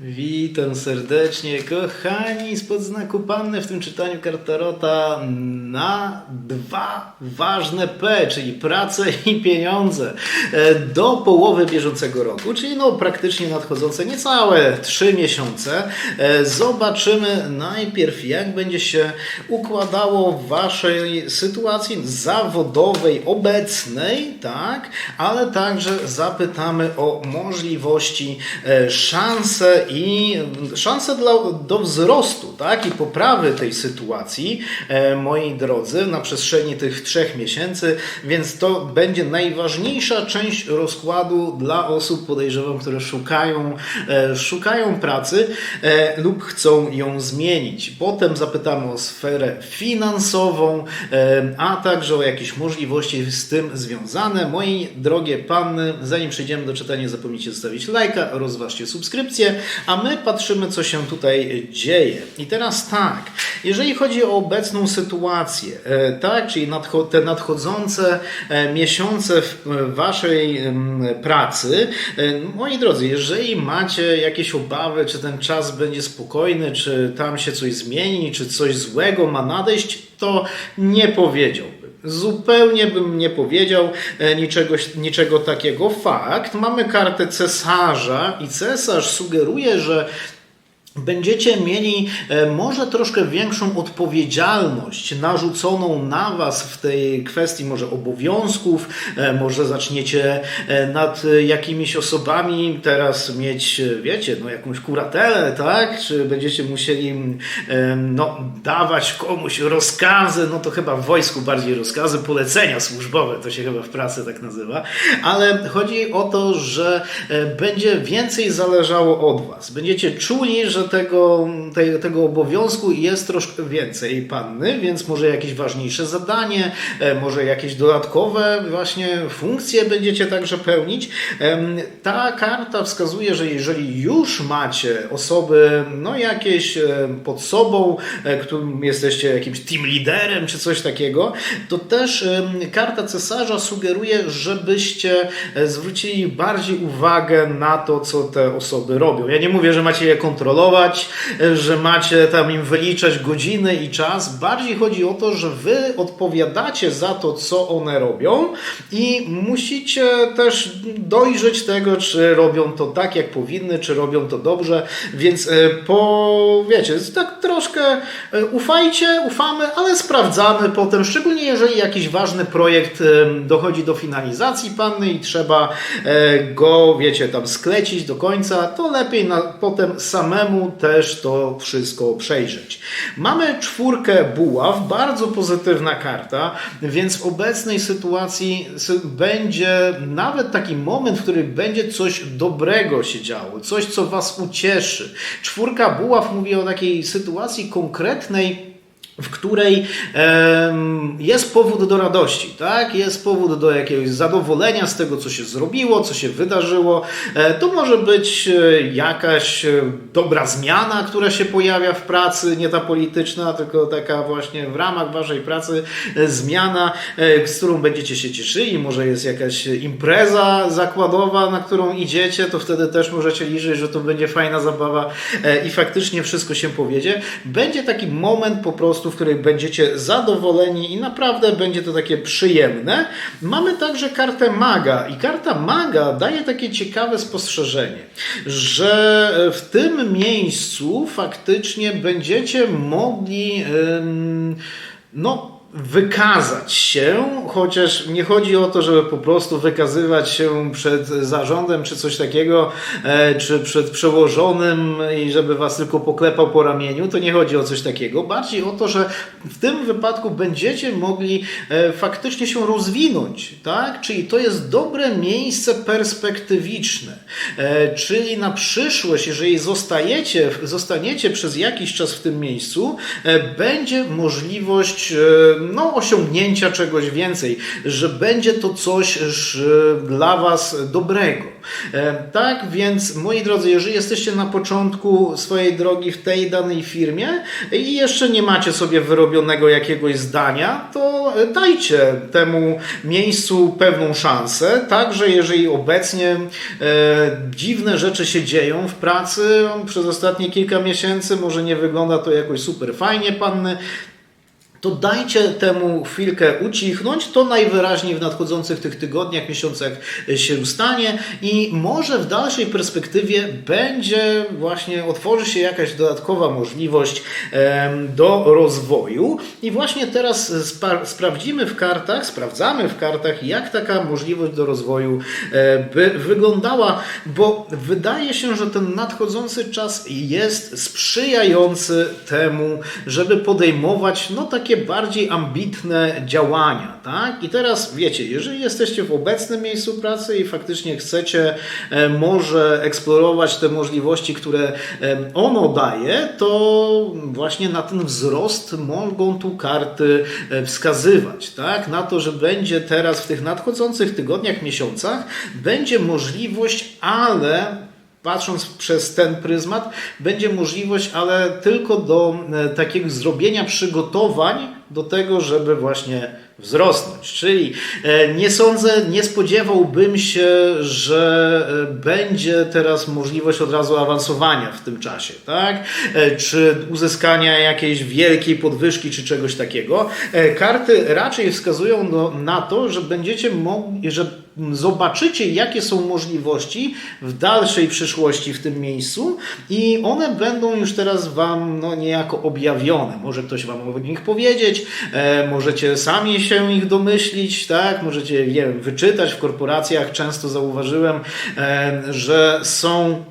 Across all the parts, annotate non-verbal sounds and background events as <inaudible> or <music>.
Witam serdecznie, kochani, spod znaku Panny w tym czytaniu Kartarota na dwa ważne P, czyli pracę i pieniądze e, do połowy bieżącego roku, czyli no praktycznie nadchodzące niecałe trzy miesiące. E, Zobaczymy najpierw, jak będzie się układało w waszej sytuacji zawodowej, obecnej, tak, ale także zapytamy o możliwości, e, szanse i szanse dla, do wzrostu, tak, i poprawy tej sytuacji, e, moi drodzy, na przestrzeni tych trzech miesięcy, więc to będzie najważniejsza część rozkładu dla osób, podejrzewam, które szukają, e, szukają pracy e, lub chcą ją zmienić. Potem zapytamy o sferę finansową, a także o jakieś możliwości z tym związane. Moi drogie panny, zanim przejdziemy do czytania, zapomnijcie zostawić lajka, rozważcie subskrypcję, a my patrzymy, co się tutaj dzieje. I teraz tak, jeżeli chodzi o obecną sytuację, e, tak, czyli te nadchodzące e, miesiące w w waszej pracy, e, moi drodzy, jeżeli macie jakieś obawy, czy ten czas będzie spokojny, czy tam się coś zmieni, czy coś złego ma nadejść, to nie powiedziałbym. Zupełnie bym nie powiedział e, niczego, niczego takiego. Fakt, mamy kartę cesarza i cesarz sugeruje, że Będziecie mieli e, może troszkę większą odpowiedzialność narzuconą na Was w tej kwestii może obowiązków, e, może zaczniecie e, nad jakimiś osobami teraz mieć, wiecie, no jakąś kuratelę, tak? Czy będziecie musieli no, dawać komuś rozkazy, no to chyba w wojsku bardziej rozkazy, polecenia służbowe, to się chyba w pracy tak nazywa, ale chodzi o to, że będzie więcej zależało od Was. Będziecie czuli, że tego, te, tego obowiązku jest troszkę więcej panny, więc może jakieś ważniejsze zadanie, e, może jakieś dodatkowe właśnie funkcje będziecie także pełnić. Ta karta wskazuje, że jeżeli już macie osoby, no jakieś e, pod sobą, e, którym jesteście jakimś team liderem czy coś takiego, to też karta cesarza sugeruje, żebyście zwrócili bardziej uwagę na to, co te osoby robią. Ja nie mówię, że macie je kontrolować, e, że macie tam im wyliczać godziny i czas. Bardziej chodzi o to, że wy odpowiadacie za to, co one robią i musicie też dojrzeć tego, czy robią to tak, jak powinny, czy robią to dobrze. Więc e, po, wiecie, tak troszkę e, ufajcie, ufamy, ale sprawdzamy potem, szczególnie jeżeli jakiś ważny projekt em, dochodzi do finalizacji panny i trzeba e, go, wiecie, tam sklecić do końca, to lepiej na, potem samemu też to wszystko przejrzeć. Mamy czwórkę buław, bardzo pozytywna karta, więc w obecnej sytuacji sy- będzie nawet taki moment, w którym będzie coś dobrego się działo, coś, co Was ucieszy. Czwórka buław mówi o takiej sytuacji konkretnej, w której jest powód do radości, tak? Jest powód do jakiegoś zadowolenia z tego, co się zrobiło, co się wydarzyło. E, to może być e, jakaś e, dobra zmiana, która się pojawia w pracy, nie ta polityczna, tylko taka właśnie w ramach waszej pracy zmiana, z którą będziecie się cieszyli. Może jest jakaś impreza zakładowa, na którą idziecie, to wtedy też możecie liczyć, że to będzie fajna zabawa i faktycznie wszystko się powiedzie. Będzie taki moment po prostu, w którym będziecie zadowoleni i naprawdę będzie to takie przyjemne. Mamy także kartę maga i karta maga daje takie ciekawe spostrzeżenie, że w tym miejscu faktycznie będziecie mogli no wykazać się, chociaż nie chodzi o to, żeby po prostu wykazywać się przed zarządem czy coś takiego, e, czy przed przełożonym i żeby was tylko poklepał po ramieniu, to nie chodzi o coś takiego. Bardziej o to, że w tym wypadku będziecie mogli e, faktycznie się rozwinąć, tak? Czyli to jest dobre miejsce perspektywiczne, e, czyli na przyszłość, jeżeli zostajecie, zostaniecie przez jakiś czas w tym miejscu, będzie możliwość no, osiągnięcia czegoś więcej, że będzie to coś dla Was dobrego. E, Tak więc, moi drodzy, jeżeli jesteście na początku swojej drogi w tej danej firmie i jeszcze nie macie sobie wyrobionego jakiegoś zdania, to dajcie temu miejscu pewną szansę. Także jeżeli obecnie e, dziwne rzeczy się dzieją w pracy przez ostatnie kilka miesięcy, może nie wygląda to jakoś super fajnie, panny, to dajcie temu chwilkę ucichnąć. To najwyraźniej w nadchodzących tych tygodniach, miesiącach się stanie i może w dalszej perspektywie będzie właśnie, otworzy się jakaś dodatkowa możliwość do rozwoju. I właśnie teraz sprawdzimy w kartach, sprawdzamy w kartach, jak taka możliwość do rozwoju e, by wyglądała, bo wydaje się, że ten nadchodzący czas jest sprzyjający temu, żeby podejmować no takie bardziej ambitne działania, tak? I teraz wiecie, jeżeli jesteście w obecnym miejscu pracy i faktycznie chcecie e, może eksplorować te możliwości, które e, ono daje, to właśnie na ten wzrost mogą tu karty e, wskazywać, tak? Na to, że będzie teraz w tych nadchodzących tygodniach, miesiącach będzie możliwość, ale patrząc przez ten pryzmat, będzie możliwość, ale tylko do e, takiego zrobienia przygotowań do tego, żeby właśnie wzrosnąć. Czyli e, nie sądzę, nie spodziewałbym się, że e, będzie teraz możliwość od razu awansowania w tym czasie, tak? Czy uzyskania jakiejś wielkiej podwyżki, czy czegoś takiego. Karty raczej wskazują do, na to, że będziecie mogli, że zobaczycie, jakie są możliwości w dalszej przyszłości w tym miejscu i one będą już teraz Wam no, niejako objawione. Może ktoś Wam o nich powiedzieć, e, możecie sami się ich domyślić, tak? możecie wiem, wyczytać w korporacjach. Często zauważyłem, e, że są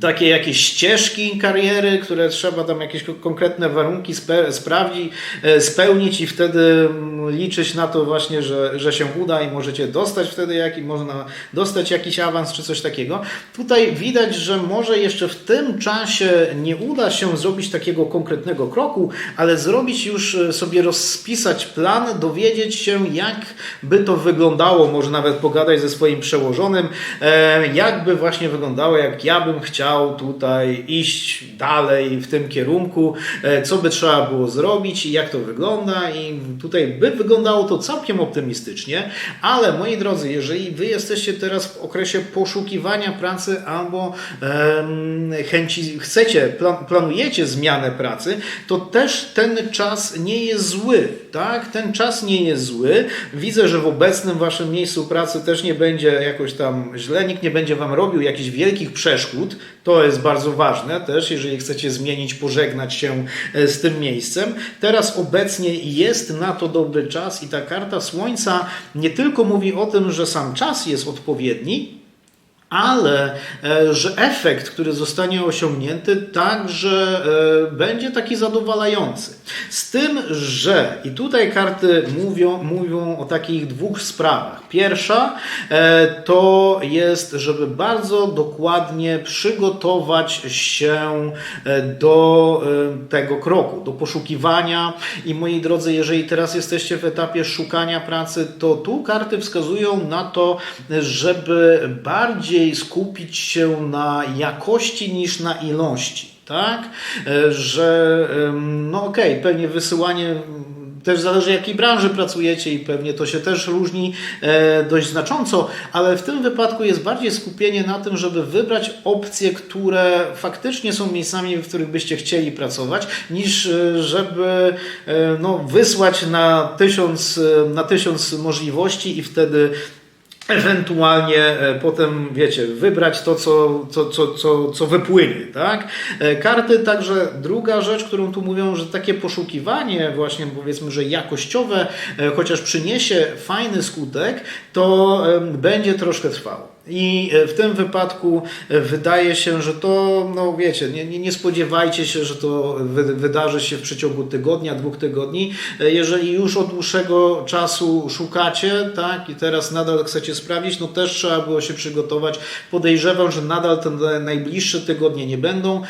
takie jakieś ścieżki kariery, które trzeba tam jakieś konkretne warunki spe, sprawdzić, e, spełnić i wtedy mm, liczyć na to właśnie, że, że się uda i możecie dostać wtedy jaki, można dostać jakiś awans czy coś takiego. Tutaj widać, że może jeszcze w tym czasie nie uda się zrobić takiego konkretnego kroku, ale zrobić już e, sobie rozpisać plan, dowiedzieć się jak by to wyglądało, może nawet pogadać ze swoim przełożonym, e, jak by właśnie wyglądało, jak ja bym chciał tutaj iść dalej w tym kierunku, e, co by trzeba było zrobić i jak to wygląda i tutaj by wyglądało to całkiem optymistycznie, ale moi drodzy, jeżeli wy jesteście teraz w okresie poszukiwania pracy albo chęci, chcecie, plan, planujecie zmianę pracy, to też ten czas nie jest zły, tak? Ten czas nie jest zły. Widzę, że w obecnym waszym miejscu pracy też nie będzie jakoś tam źle, nikt nie będzie wam robił jakichś wielkich przeszkód. To jest bardzo ważne też, jeżeli chcecie zmienić, pożegnać się e, z tym miejscem. Teraz obecnie jest na to dobry czas i ta karta Słońca nie tylko mówi o tym, że sam czas jest odpowiedni, ale e, że efekt, który zostanie osiągnięty, także e, będzie taki zadowalający. Z tym, że i tutaj karty mówią, mówią o takich dwóch sprawach. Pierwsza e, to jest, żeby bardzo dokładnie przygotować się do tego kroku, do poszukiwania. I moi drodzy, jeżeli teraz jesteście w etapie szukania pracy, to tu karty wskazują na to, żeby bardziej skupić się na jakości niż na ilości. Tak? E, Że no okej, okay, pewnie wysyłanie też zależy jakiej branży pracujecie i pewnie to się też różni e, dość znacząco, ale w tym wypadku jest bardziej skupienie na tym, żeby wybrać opcje, które faktycznie są miejscami, w których byście chcieli pracować, niż e, żeby no, wysłać na tysiąc, na tysiąc możliwości i wtedy ewentualnie e, potem, wiecie, wybrać to, co, co, co, co, co wypłynie, tak? E, Karty także, druga rzecz, którą tu mówią, że takie poszukiwanie właśnie, powiedzmy, że jakościowe, e, chociaż przyniesie fajny skutek, to będzie troszkę trwało. I e, w tym wypadku e, wydaje się, że to, no wiecie, nie, nie, nie spodziewajcie się, że to wy, wydarzy się w przeciągu tygodnia, dwóch tygodni. E, Jeżeli już od dłuższego czasu szukacie, tak, i teraz nadal chcecie sprawdzić, no też trzeba było się przygotować. Podejrzewam, że nadal te najbliższe tygodnie nie będą,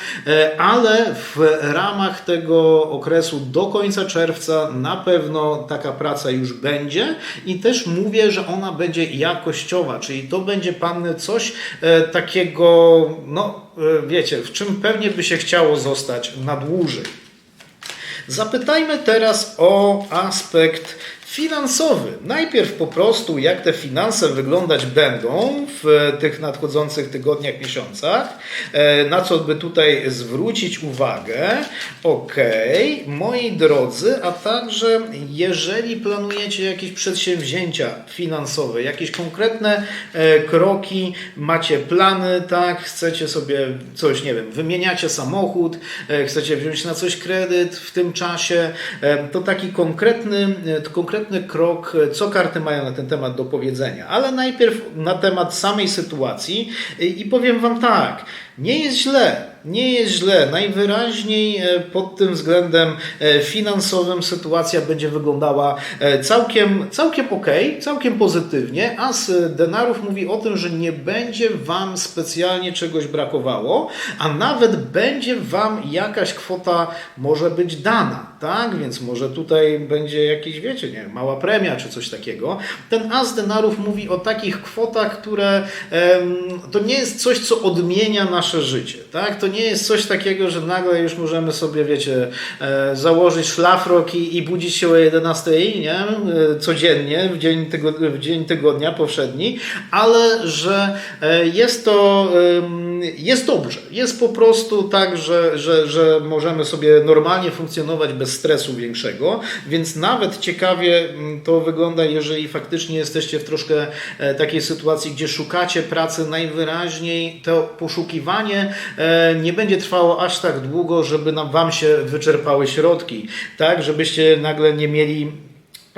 ale w ramach tego okresu do końca czerwca na pewno taka praca już będzie i też mówię, że ona będzie jakościowa, czyli to będzie Panny coś e, takiego, no e, wiecie, w czym pewnie by się chciało zostać na dłużej. Zapytajmy teraz o aspekt finansowy. Najpierw po prostu, jak te finanse wyglądać będą w tych nadchodzących tygodniach, miesiącach, e, na co by tutaj zwrócić uwagę. Ok, moi drodzy, a także jeżeli planujecie jakieś przedsięwzięcia finansowe, jakieś konkretne e, kroki, macie plany, tak, chcecie sobie coś, nie wiem, wymieniacie samochód, e, chcecie wziąć na coś kredyt w tym czasie, to taki konkretny, to konkretny krok, co karty mają na ten temat do powiedzenia. Ale najpierw na temat samej sytuacji i powiem Wam tak, nie jest źle, nie jest źle. Najwyraźniej e, pod tym względem e, finansowym sytuacja będzie wyglądała e, całkiem, całkiem ok, całkiem pozytywnie, a z denarów mówi o tym, że nie będzie Wam specjalnie czegoś brakowało, a nawet będzie Wam jakaś kwota może być dana, tak? Więc może tutaj będzie jakiś, wiecie, nie mała premia czy coś takiego. Ten as denarów mówi o takich kwotach, które to nie jest coś, co odmienia nasze życie, tak? To nie jest coś takiego, że nagle już możemy sobie, wiecie, e, założyć szlafrok i, i budzić się o 11, nie? E, codziennie, w dzień, tygo, w dzień tygodnia powszedni, ale że e, jest to, jest dobrze. Jest po prostu tak, że, że, że możemy sobie normalnie funkcjonować bez stresu większego, więc nawet ciekawie mm, to wygląda, jeżeli faktycznie jesteście w troszkę takiej sytuacji, gdzie szukacie pracy najwyraźniej, to poszukiwanie e, nie będzie trwało aż tak długo, żeby nam wam się wyczerpały środki, tak, żebyście nagle nie mieli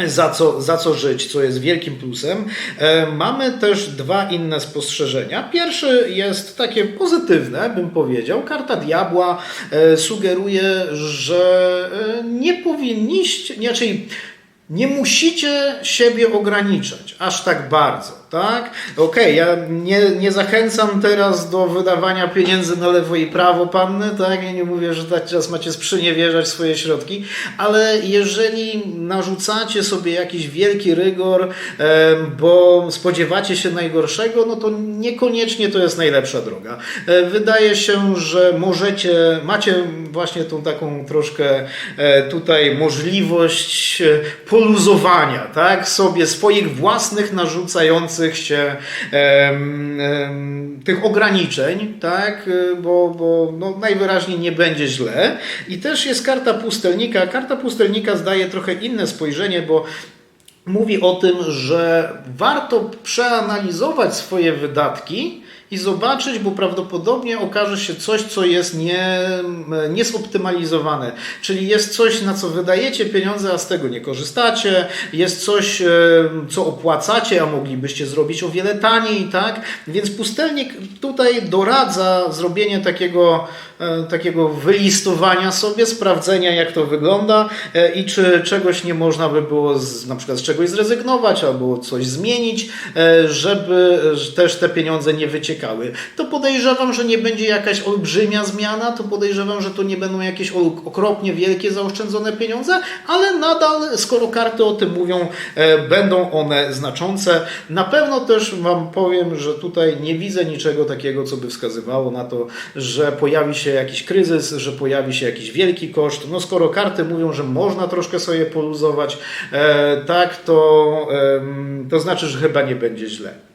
za co, za co żyć, co jest wielkim plusem. E, Mamy też dwa inne spostrzeżenia. Pierwszy jest takie pozytywne, bym powiedział. Karta diabła e, sugeruje, że nie powinniście, znaczy nie musicie siebie ograniczać aż tak bardzo. Tak? Okej, ja nie, nie zachęcam teraz do wydawania pieniędzy na lewo i prawo, panny, tak? Ja nie mówię, że tak teraz macie sprzeniewierzać swoje środki, ale jeżeli narzucacie sobie jakiś wielki rygor, bo spodziewacie się najgorszego, no to niekoniecznie to jest najlepsza droga. E, Wydaje się, że możecie, macie właśnie tą taką troszkę e, tutaj możliwość e, poluzowania, tak? Sobie swoich własnych narzucających się em, em, tych ograniczeń, tak? E, Bo, bo no, najwyraźniej nie będzie źle. I też jest karta pustelnika. Karta pustelnika zdaje trochę inne spojrzenie, bo mówi o tym, że warto przeanalizować swoje wydatki i zobaczyć, bo prawdopodobnie okaże się coś, co jest nie, niezoptymalizowane. Czyli jest coś, na co wydajecie pieniądze, a z tego nie korzystacie, jest coś, e, co opłacacie, a moglibyście zrobić o wiele taniej, tak? Więc pustelnik tutaj doradza zrobienie takiego, e, takiego wylistowania sobie, sprawdzenia, jak to wygląda e, i czy czegoś nie można by było z, na przykład z czegoś zrezygnować albo coś zmienić, żeby też te pieniądze nie wyciekały. To podejrzewam, że nie będzie jakaś olbrzymia zmiana, to podejrzewam, że to nie będą jakieś okropnie wielkie zaoszczędzone pieniądze, ale nadal, skoro karty o tym mówią, e, będą one znaczące. Na pewno też Wam powiem, że tutaj nie widzę niczego takiego, co by wskazywało na to, że pojawi się jakiś kryzys, że pojawi się jakiś wielki koszt. No skoro karty mówią, że można troszkę sobie poluzować, e, tak, to, to znaczy, że chyba nie będzie źle.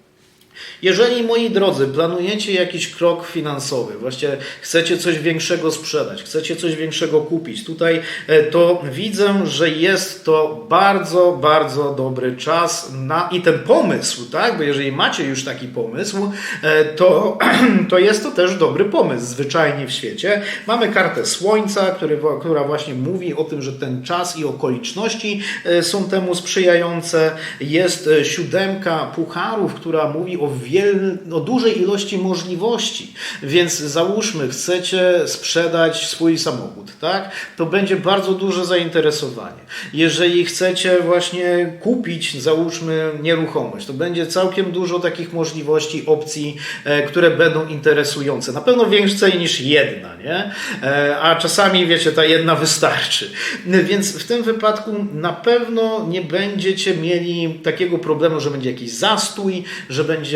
Jeżeli, moi drodzy, planujecie jakiś krok finansowy, właśnie chcecie coś większego sprzedać, chcecie coś większego kupić, tutaj e, to widzę, że jest to bardzo, bardzo dobry czas na i ten pomysł, tak? Bo jeżeli macie już taki pomysł, e, to, <clears throat> to jest to też dobry pomysł zwyczajnie w świecie. Mamy kartę Słońca, który, która właśnie mówi o tym, że ten czas i okoliczności e, są temu sprzyjające. Jest siódemka pucharów, która mówi o, wiel, o dużej ilości możliwości. Więc załóżmy, chcecie sprzedać swój samochód, tak? To będzie bardzo duże zainteresowanie. Jeżeli chcecie właśnie kupić, załóżmy, nieruchomość, to będzie całkiem dużo takich możliwości, opcji, e, które będą interesujące. Na pewno więcej niż jedna, nie? E, A czasami, wiecie, ta jedna wystarczy. Więc w tym wypadku na pewno nie będziecie mieli takiego problemu, że będzie jakiś zastój, że będzie,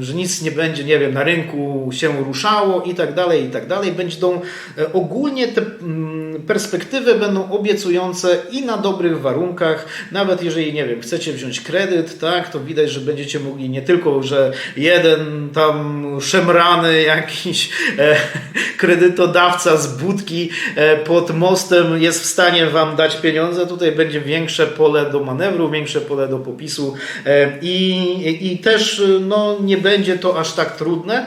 że nic nie będzie, nie wiem, na rynku się ruszało i tak dalej, i tak dalej. Będą e, ogólnie te mm, perspektywy będą obiecujące i na dobrych warunkach, nawet jeżeli, nie wiem, chcecie wziąć kredyt, tak, to widać, że będziecie mogli nie tylko, że jeden tam szemrany jakiś e, kredytodawca z budki e, pod mostem jest w stanie wam dać pieniądze, tutaj będzie większe pole do manewru, większe pole do popisu e, i, i też no, nie będzie to aż tak trudne.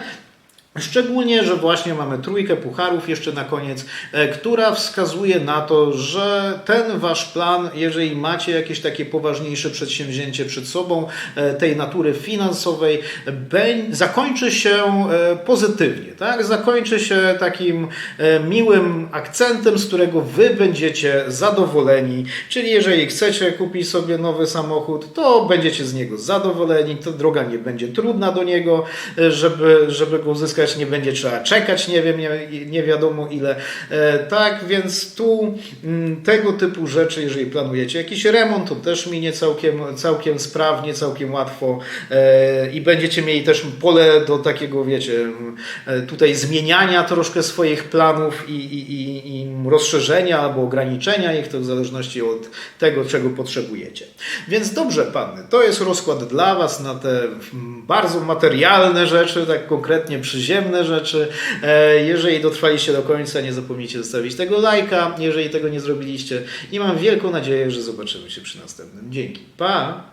Szczególnie, że właśnie mamy trójkę pucharów jeszcze na koniec, e, która wskazuje na to, że ten wasz plan, jeżeli macie jakieś takie poważniejsze przedsięwzięcie przed sobą, e, tej natury finansowej, zakończy się e, pozytywnie, tak? Zakończy się takim miłym akcentem, z którego wy będziecie zadowoleni. Czyli jeżeli chcecie kupić sobie nowy samochód, to będziecie z niego zadowoleni, to droga nie będzie trudna do niego, żeby, żeby go uzyskać, nie będzie trzeba czekać, nie wiem, nie, nie wiadomo ile. E, tak, więc tu mm, tego typu rzeczy, jeżeli planujecie jakiś remont, to też minie całkiem, całkiem sprawnie, całkiem łatwo e, i będziecie mieli też pole do takiego, wiecie, e, tutaj zmieniania troszkę swoich planów i, i, i rozszerzenia albo ograniczenia ich, to w zależności od tego, czego potrzebujecie. Więc dobrze, panny, to jest rozkład dla Was na te mm, bardzo materialne rzeczy, tak konkretnie przyziemne rzeczy. E, Jeżeli dotrwaliście do końca, nie zapomnijcie zostawić tego lajka, jeżeli tego nie zrobiliście. I mam wielką nadzieję, że zobaczymy się przy następnym. Dzięki. Pa!